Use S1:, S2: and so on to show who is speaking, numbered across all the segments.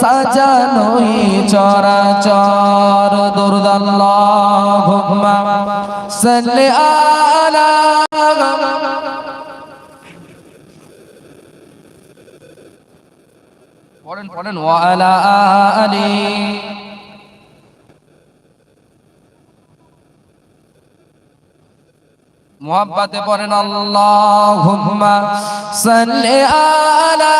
S1: সাজানোই চরাচর দুর্দাল্লাহুম্মা সাল্লি আলা পড়েন পড়েন ওয়ালা আলি মোহাব্বতে পড়েন আলা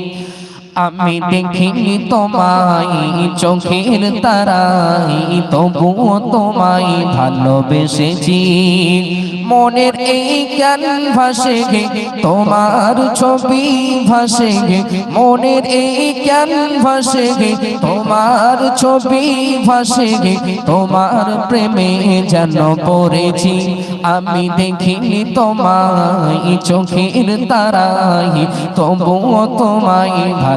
S1: আমি দেখিনি তোমায়, চোখের তারাই তবুও তোমায় ভালোবেসেছি। মনের এই জ্ঞান ভাসে গে, তোমার ছবি ভাসে গে। মনের এই জ্ঞান ভাসে গে, তোমার ছবি ভাসে গে। তোমার প্রেমে যেন পড়েছি, আমি দেখিনি তোমায়, চোখের তারাই তবুও তোমায়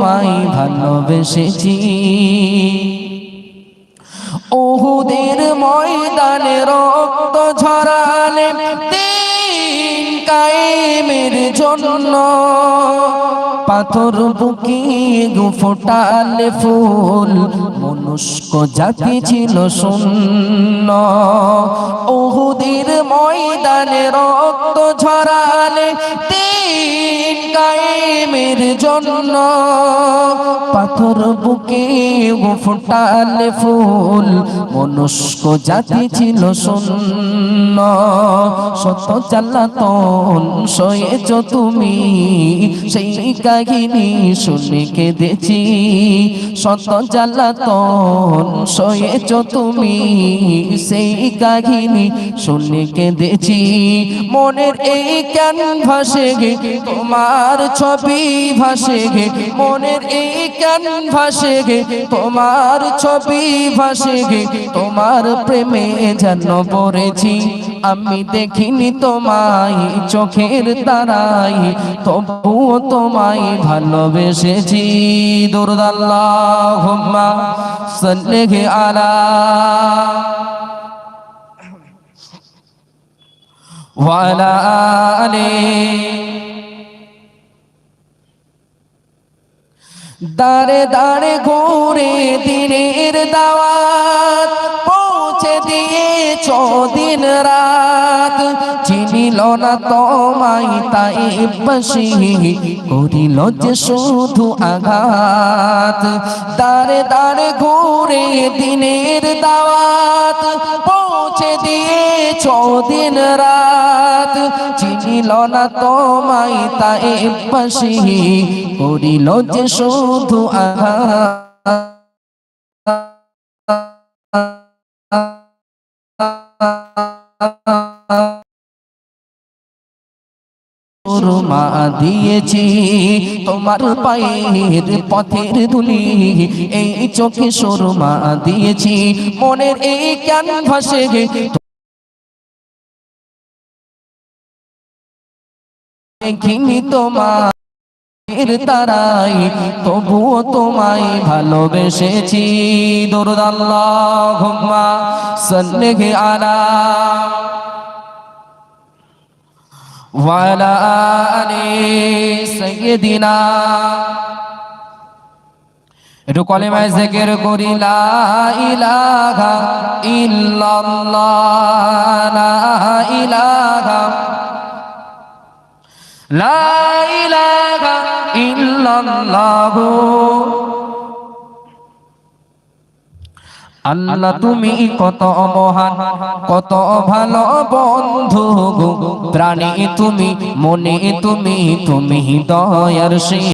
S1: তোমায় ভালোবেসেছি। ওহুদের ময়দানে রক্ত ঝরালে কায়েমের জন্য পাথর বুকি গু ফোটালে ফুল মনুষ্ক জাতি ছিল শূন্য। ওহুদের ময়দানে রক্ত ঝরালে দিন কায়েমের জন্য পাথর বুকে ফোটালে ফুল মনুষ্ক জাতি ছিল শূন্য। শত জ্বালাতন সয়েছ তুমি, সেই কাহিনী শুনে কেঁদেছি। শত জ্বালাতন সয়েছ তুমি, সেই কাহিনী শুনে কেঁদেছি। মনের এই জ্ঞান ভাসে গে তোমার ছবি ভাসে গে মনের এই জ্ঞান ভাসে গে তোমার ছবি ভাসে গে তোমার প্রেমে যেন পড়েছি। আমি দেখিনি তোমায় চোখের তারাই তবুও তোমায় ভালোবেসেছি। দুর্দাল্লাহ সাল্লেহে আলা ওয়ালা আলে দাঁড়ে দাঁড়ে ঘুরে দিনের দাওয়াত পৌঁছে দিয়ে দিন রাত। চিনিল না তোমায় তাই বসি করিল যে শুধু আঘাত। দাঁড়ে দাঁড়ে ঘুরে দিনের দাওয়াত পৌঁছে দিয়ে দিন রাত। চিনিল না তোমায় তাই বসি করিল যে শুধু সুরমা দিয়েছি তোমার পায়ের পথের ধুলি, এই চোখে সুরমা দিয়েছি। মনের এই জ্ঞান দেখিনি তোমার তারাই, তবুও তোমায় ভালোবেসেছি। দরুদ আল্লাহুম্মা আলা একটু জিকির করি, লা ইলাহা ইল্লাল্লাহ ইলাহা আল্লাহ তুমি কত মহান কত ভালো বন্ধু গো। প্রাণী তুমি মনে তুমি তুমি দয়ার